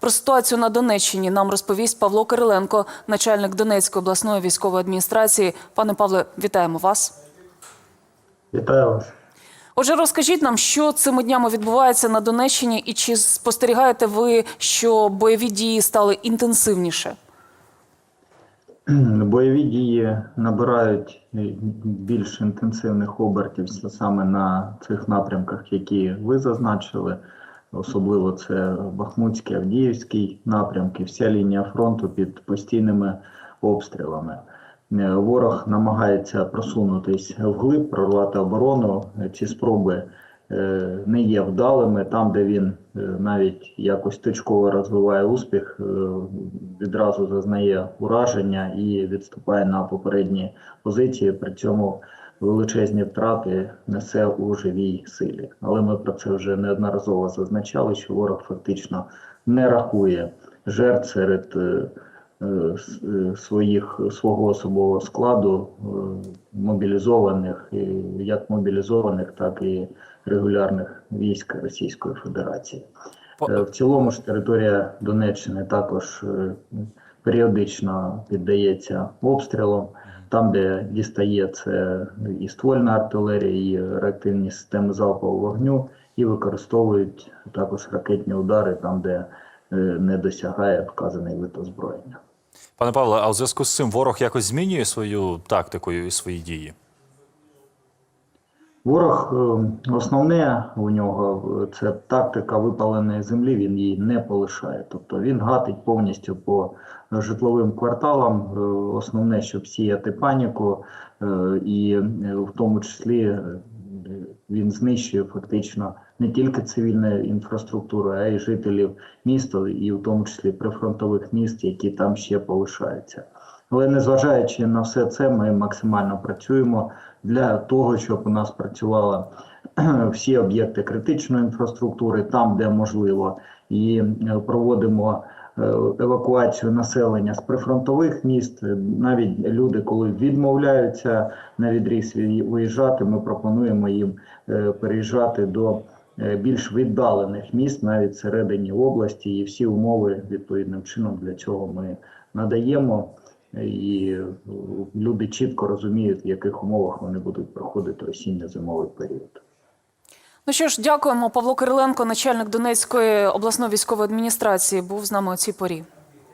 Про ситуацію на Донеччині нам розповість Павло Кириленко, начальник Донецької обласної військової адміністрації. Пане Павле, вітаємо вас. Вітаю вас. Отже, розкажіть нам, що цими днями відбувається на Донеччині, і чи спостерігаєте ви, що бойові дії стали інтенсивніше? Бойові дії набирають більш інтенсивних обертів саме на цих напрямках, які ви зазначили. Особливо це Бахмутський, Авдіївський напрямки, вся лінія фронту під постійними обстрілами. Е, Ворог намагається просунутись вглиб, прорвати оборону. Ці спроби е, не є вдалими. Там, де він е, навіть якось точково розвиває успіх, відразу зазнає ураження і відступає на попередні позиції. При цьому величезні втрати несе у живій силі. Але ми про це вже неодноразово зазначали, що ворог фактично не рахує жертв серед е, е, е, своїх свого особового складу мобілізованих, як мобілізованих, так і регулярних військ Російської Федерації. В цілому ж територія Донеччини також періодично піддається обстрілам. Там, де дістає це і ствольна артилерія, і реактивні системи залпового вогню, і використовують також ракетні удари там, де е, не досягає вказаний вид озброєння. Пане Павле, а у зв'язку з цим ворог якось змінює свою тактику і свої дії? Ворог е, основне у нього е, це тактика випаленої землі. Він її не полишає. Тобто він гатить повністю по житловим кварталам. Е, Основне, щоб сіяти паніку, і в тому числі він знищує фактично не тільки цивільну інфраструктуру, а й жителів міста, і в тому числі прифронтових міст, які там ще полишаються. Але незважаючи на все це, ми максимально працюємо для того, щоб у нас працювали всі об'єкти критичної інфраструктури там, де можливо, і е, проводимо е, евакуацію населення з прифронтових міст. Навіть люди, коли відмовляються на відріз виїжджати, ми пропонуємо їм е, переїжджати до більш віддалених міст, навіть всередині області, і всі умови відповідним чином для цього ми надаємо. І е, люди чітко розуміють, в яких умовах вони будуть проходити осінньо-зимовий період. Ну що ж, дякуємо. Павло Кириленко, начальник Донецької обласної військової адміністрації, був з нами у цій порі.